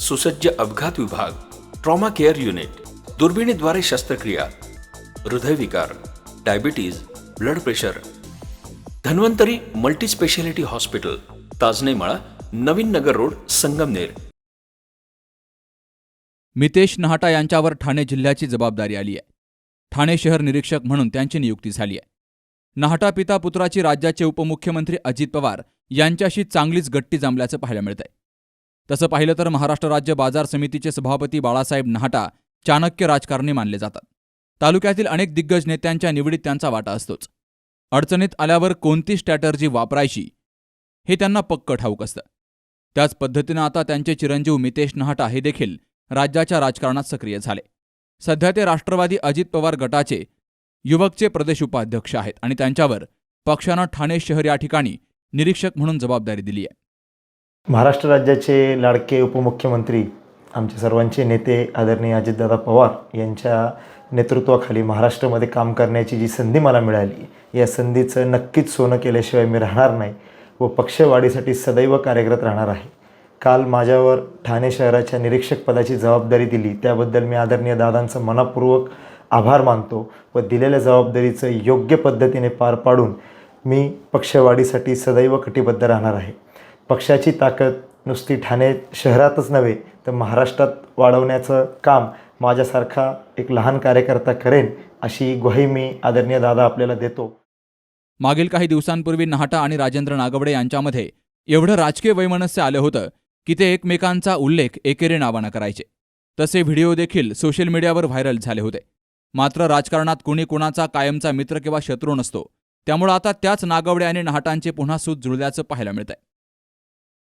सुसज्ज अपघात विभाग ट्रॉमा केअर युनिट दुर्बिणीद्वारे शस्त्रक्रिया हृदयविकार diabetes blood pressure Dhanvantari multispeciality hospital Tajnemala Navin Nagar road Sangamner. Mitesh Nahata यांच्यावर ठाणे जिल्ह्याची जबाबदारी आली आहे. ठाणे शहर निरीक्षक म्हणून त्यांची नियुक्ती झाली आहे. नहाटा पिता पुत्राची राज्याचे उपमुख्यमंत्री अजित पवार यांच्याशी चांगलीच गट्टी जमल्याचं पाहायला मिळतंय. तसं पाहिलं तर महाराष्ट्र राज्य बाजार समितीचे सभापती बाळासाहेब नहाटा चाणक्य राजकारणी मानले जातात. तालुक्यातील अनेक दिग्गज नेत्यांच्या निवडीत त्यांचा वाटा असतोच. अडचणीत आल्यावर कोणती स्ट्रॅटर्जी वापरायची हे त्यांना पक्क ठाऊक असतं. त्याच पद्धतीनं आता त्यांचे चिरंजीव मितेश नहाटा हे देखील राज्याच्या राजकारणात सक्रिय झाले. सध्या ते राष्ट्रवादी अजित पवार गटाचे युवकचे प्रदेश उपाध्यक्ष आहेत आणि त्यांच्यावर पक्षानं ठाणे शहर या ठिकाणी निरीक्षक म्हणून जबाबदारी दिली आहे. महाराष्ट्र राज्याचे लाडके उपमुख्यमंत्री आमचे सर्वांचे नेते आदरणीय अजितदादा पवार यांच्या नेतृत्वाखाली महाराष्ट्रामध्ये काम करण्याची जी संधी मला मिळाली या संधीचं नक्कीच सोनं केल्याशिवाय मी राहणार नाही व पक्षवाढीसाठी सदैव कार्यरत राहणार आहे. काल माझ्यावर ठाणे शहराच्या निरीक्षक पदाची जबाबदारी दिली त्याबद्दल मी आदरणीय दादांचं मनापूर्वक आभार मानतो व दिलेल्या जबाबदारीचं योग्य पद्धतीने पार पाडून मी पक्षवाढीसाठी सदैव कटिबद्ध राहणार आहे. पक्षाची ताकद नुसती ठाणे शहरातच नव्हे तर महाराष्ट्रात वाढवण्याचं काम माझ्यासारखा एक लहान कार्यकर्ता करेन अशी ग्वाही मी आदरणीय दादा आपल्याला देतो. मागील काही दिवसांपूर्वी नाहटा आणि राजेंद्र नागवडे यांच्यामध्ये एवढं राजकीय वैमनस्य आलं होतं की ते एकमेकांचा उल्लेख एकेरी नावानं करायचे. तसे व्हिडिओ देखील सोशल मीडियावर व्हायरल झाले होते. मात्र राजकारणात कुणी कुणाचा कायमचा मित्र किंवा शत्रू नसतो त्यामुळं आता त्याच नागवडे आणि नहाटांचे पुन्हा सूत जुळल्याचं पाहायला मिळतंय.